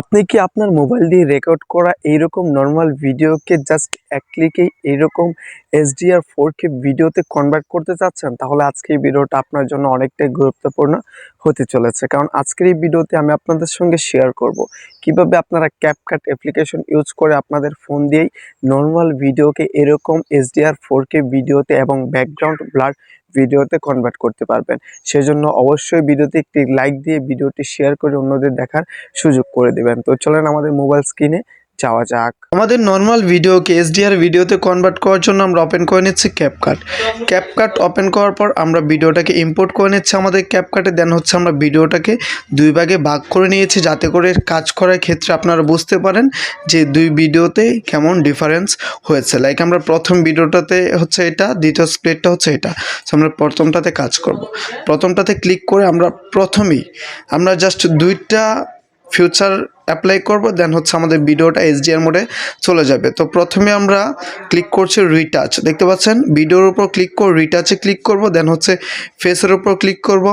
আপনি কি আপনার মোবাইল দিয়ে রেকর্ড করা এইরকম নর্মাল ভিডিওকে জাস্ট এক ক্লিকেই এইরকম এইচডিআর ফোর কে ভিডিওতে কনভার্ট করতে চাচ্ছেন? তাহলে আজকে এই ভিডিওটা আপনার জন্য অনেকটাই গুরুত্বপূর্ণ। হতে চলেছে। কারণ আজকের এই ভিডিওতে আমি আপনাদের সঙ্গে শেয়ার করব কীভাবে আপনারা ক্যাপকাট অ্যাপ্লিকেশন ইউজ করে আপনাদের ফোন দিয়েই নর্মাল ভিডিওকে এরকম এইচডিআর ফোর কে ভিডিওতে এবং ব্যাকগ্রাউন্ড ব্লার ভিডিওতে কনভার্ট করতে পারবেন। সেজন্য অবশ্যই ভিডিওতে একটি লাইক দিয়ে ভিডিওটি শেয়ার করে অন্যদের দেখার সুযোগ করে দেবেন। তো চলেন আমাদের মোবাইল স্ক্রিনে যাওয়া যাক। আমাদের নর্মাল ভিডিওকে এসডিআর ভিডিওতে কনভার্ট করার জন্য আমরা ওপেন করে নিচ্ছি ক্যাপকাট ক্যাপকাট ওপেন করার পর আমরা ভিডিওটাকে ইম্পোর্ট করে নিচ্ছি আমাদের ক্যাপকাটে দেন হচ্ছে আমরা ভিডিওটাকে দুই ভাগে ভাগ করে নিয়েছি যাতে করে কাজ করার ক্ষেত্রে আপনারা বুঝতে পারেন যে দুই ভিডিওতে কেমন ডিফারেন্স হয়েছে। লাইক আমরা প্রথম ভিডিওটাতে হচ্ছে এটা, দ্বিতীয় স্প্লিটটা হচ্ছে এটা। So আমরা প্রথমটাতে কাজ করব। প্রথমটাতে ক্লিক করে আমরা প্রথমেই আমরা জাস্ট দুইটা ফিউচার অ্যাপ্লাই করব দেন হচ্ছে আমাদের ভিডিওটা এইচডিআর মোডে চলে যাবে। তো প্রথমে আমরা ক্লিক করছি রিটাচ দেখতে পাচ্ছেন? ভিডিওর উপর ক্লিক করে রিটাচে ক্লিক করব দেন হচ্ছে ফেসের উপর ক্লিক করব।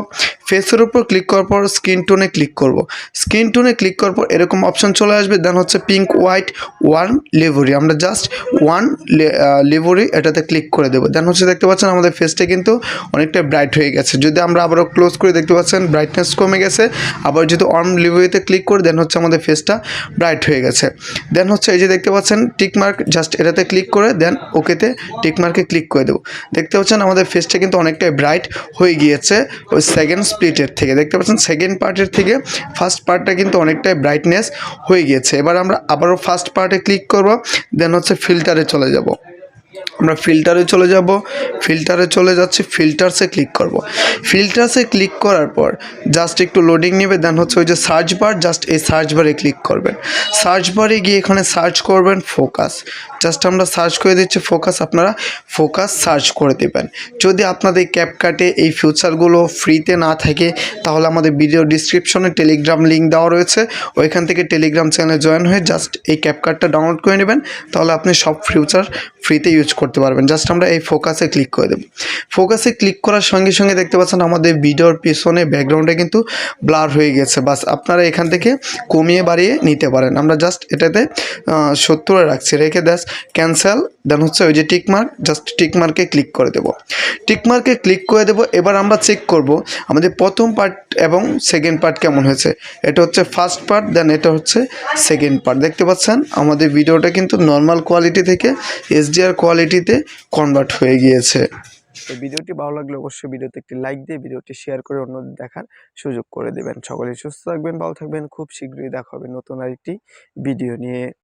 ফেসের উপর ক্লিক করার পর স্ক্রিন টোনে ক্লিক করব। স্ক্রিন টোনে ক্লিক করার পর এরকম অপশন চলে আসবে দেন হচ্ছে পিঙ্ক হোয়াইট ওয়ান লেভরি আমরা জাস্ট ওয়ান লেভরি এটাতে ক্লিক করে দেবো। দেন হচ্ছে দেখতে পাচ্ছেন আমাদের ফেসটা কিন্তু অনেকটা ব্রাইট হয়ে গেছে। যদি আমরা আবারও ক্লোজ করে, দেখতে পাচ্ছেন ব্রাইটনেস কমে গেছে। আবার যদি অন লেভরিতে ক্লিক করে দেন হচ্ছে আমাদের ফেসটা ব্রাইট হয়ে গেছে। দেন হচ্ছে এই যে দেখতে পাচ্ছেন টিক মার্ক জাস্ট এটাতে ক্লিক করে দেন ওকেতে টিক মার্কে ক্লিক করে দেবো। দেখতে পাচ্ছেন আমাদের ফেসটা কিন্তু অনেকটাই ব্রাইট হয়ে গিয়েছে ওই সেকেন্ড স্প্লিটের থেকে। দেখতে পাচ্ছেন সেকেন্ড পার্টের থেকে ফার্স্ট পার্টটা কিন্তু অনেকটাই ব্রাইটনেস হয়ে গিয়েছে। এবার আমরা আবারও ফার্স্ট পার্টে ক্লিক করব দেন হচ্ছে ফিল্টারে চলে যাব। আমরা ফিল্টারে চলে যাব। ফিল্টারে চলে যাচ্ছি ফিল্টারসে ক্লিক করব। ফিল্টারসে ক্লিক করার পর জাস্ট একটু লোডিং নেবে দেন হচ্ছে ওই যে সার্চ বার জাস্ট এই সার্চ বারে ক্লিক করবেন। সার্চ বারে গিয়ে এখানে সার্চ করবেন ফোকাস জাস্ট আমরা সার্চ করে দিচ্ছি ফোকাস আপনারা ফোকাস সার্চ করে দেবেন। যদি আপনাদের ক্যাপকাটে এই ফিউচারগুলো ফ্রিতে না থাকে, তাহলে আমাদের ভিডিও ডিসক্রিপশনে টেলিগ্রাম লিঙ্ক দেওয়া রয়েছে। ওইখান থেকে টেলিগ্রাম চ্যানেলে জয়েন হয়ে জাস্ট এই ক্যাপকাটটা ডাউনলোড করে নেবেন। তাহলে আপনি সব ফিউচার ফ্রিতে ইউজ করতে পারবেন। জাস্ট আমরা এই ফোকাসে ক্লিক করে দেব। ফোকাসে ক্লিক করার সঙ্গে সঙ্গে দেখতে পাচ্ছেন আমাদের ভিডিওর পিছনে ব্যাকগ্রাউন্ডে কিন্তু ব্লার হয়ে গেছে। বাস আপনারা এখান থেকে কমিয়ে বাড়িয়ে নিতে পারেন। আমরা জাস্ট এটাতে সত্তরে রাখছি। রেখে দাস ক্যান্সেল দেন হচ্ছে ওই যে টিক মার্ক জাস্ট টিক মার্কে ক্লিক করে দেবো। টিক মার্কে ক্লিক করে দেবো, এবার আমরা চেক করব আমাদের প্রথম পার্ট এবং সেকেন্ড পার্ট কেমন হয়েছে। এটা হচ্ছে ফার্স্ট পার্ট দেন এটা হচ্ছে সেকেন্ড পার্ট দেখতে পাচ্ছেন, আমাদের ভিডিওটা কিন্তু নর্মাল কোয়ালিটি থেকে এসডিআর কোয়ালিটিতে কনভার্ট হয়ে গিয়েছে। তো ভিডিওটি ভালো লাগলে অবশ্যই ভিডিওতে একটি লাইক দিয়ে ভিডিওটি শেয়ার করে অন্যদের দেখার সুযোগ করে দেবেন। সকলেই সুস্থ থাকবেন, ভালো থাকবেন, খুব শীঘ্রই দেখা হবে নতুন আরেকটি ভিডিও নিয়ে।